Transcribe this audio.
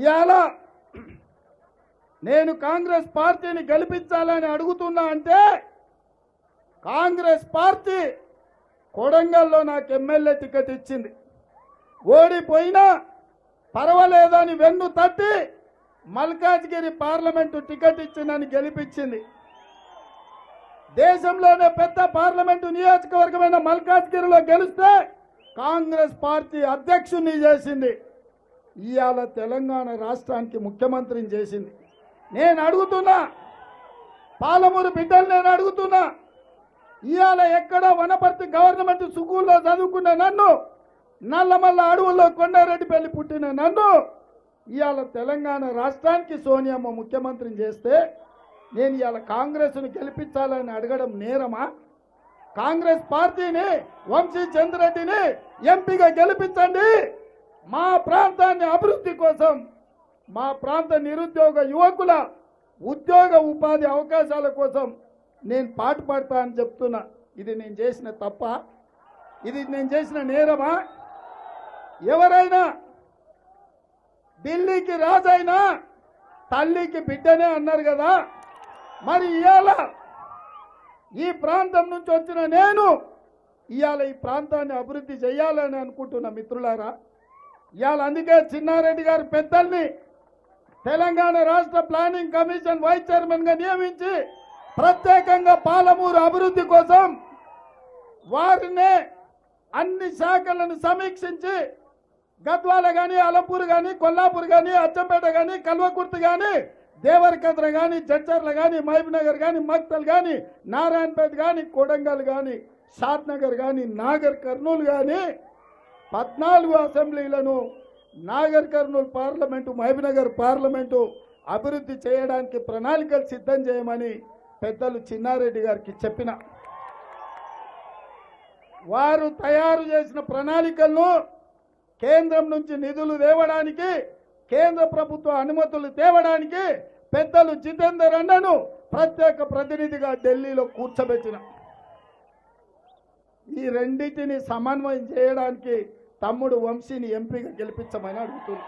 ఇవాళ నేను కాంగ్రెస్ పార్టీని గెలిపించాలని అడుగుతున్నా అంటే కాంగ్రెస్ పార్టీ కొడంగల్లో నాకు ఎమ్మెల్యే టికెట్ ఇచ్చింది. ఓడిపోయినా పర్వాలేదని వెన్ను తట్టి మల్కాజ్గిరి పార్లమెంటు టికెట్ ఇచ్చిందని గెలిపించింది. దేశంలోనే పెద్ద పార్లమెంటు నియోజకవర్గమైన మల్కాజ్గిరిలో గెలిస్తే కాంగ్రెస్ పార్టీ అధ్యక్షుడిని చేసింది. ఇవాళ తెలంగాణ రాష్ట్రానికి ముఖ్యమంత్రిని చేసింది. నేను అడుగుతున్నా పాలమూరు బిడ్డలు నేను అడుగుతున్నా ఇవాళ ఎక్కడ వనపర్తి గవర్నమెంట్ స్కూల్లో చదువుకున్న నన్ను నల్లమల్ల అడవుల్లో కొండారెడ్డిపల్లి పుట్టిన నన్ను ఇవాళ తెలంగాణ రాష్ట్రానికి సోనియమ్మ ముఖ్యమంత్రిని చేస్తే నేను ఇవాళ కాంగ్రెస్ను గెలిపించాలని అడగడం నేరమా? కాంగ్రెస్ పార్టీని వంశీ చంద్రెడ్డిని ఎంపీగా గెలిపించండి. మా ప్రాంతాన్ని అభివృద్ధి కోసం మా ప్రాంత నిరుద్యోగ యువకుల ఉద్యోగ ఉపాధి అవకాశాల కోసం నేను పాటు పడతా అని చెప్తున్నా. ఇది నేను చేసిన తప్ప? ఇది నేను చేసిన నేరమా? ఎవరైనా ఢిల్లీకి రాజైనా తల్లికి బిడ్డనే అన్నారు కదా. మరి ఇవాళ ఈ ప్రాంతం నుంచి వచ్చిన నేను ఇవాళ ఈ ప్రాంతాన్ని అభివృద్ధి చేయాలని అనుకుంటున్న మిత్రులారా. ఇవాళ అందుకే చిన్నారెడ్డి గారి పెద్దల్ని తెలంగాణ రాష్ట్ర ప్లానింగ్ కమిషన్ వైస్ చైర్మన్గా నియమించి ప్రత్యేకంగా పాలమూరు అభివృద్ధి కోసం వారినే అన్ని శాఖలను సమీక్షించి గద్వాల కానీ అలంపూర్ కానీ కొల్లాపూర్ కానీ అచ్చంపేట కానీ కల్వకుర్తి కానీ దేవరకద్ర కానీ జడ్చర్ల కానీ మహబూబ్నగర్ కానీ మక్తల్ కానీ నారాయణపేట కానీ కొడంగల్ కానీ షాద్నగర్ కానీ నాగర్ కర్నూలు కానీ పద్నాలుగు అసెంబ్లీలను నాగర్ కర్నూలు పార్లమెంటు మహబీనగర్ పార్లమెంటు అభివృద్ధి చేయడానికి ప్రణాళికలు సిద్ధం చేయమని పెద్దలు చిన్నారెడ్డి గారికి చెప్పిన. వారు తయారు చేసిన ప్రణాళికలను కేంద్రం నుంచి నిధులు తేవడానికి కేంద్ర ప్రభుత్వ అనుమతులు తేవడానికి పెద్దలు జితేందర్ అన్నను ప్రత్యేక ప్రతినిధిగా ఢిల్లీలో కూర్చోబెట్టిన. ఈ రెండింటిని సమన్వయం చేయడానికి తమ్ముడు వంశీని ఎంపీగా గెలిపించమని అడుగుతున్నా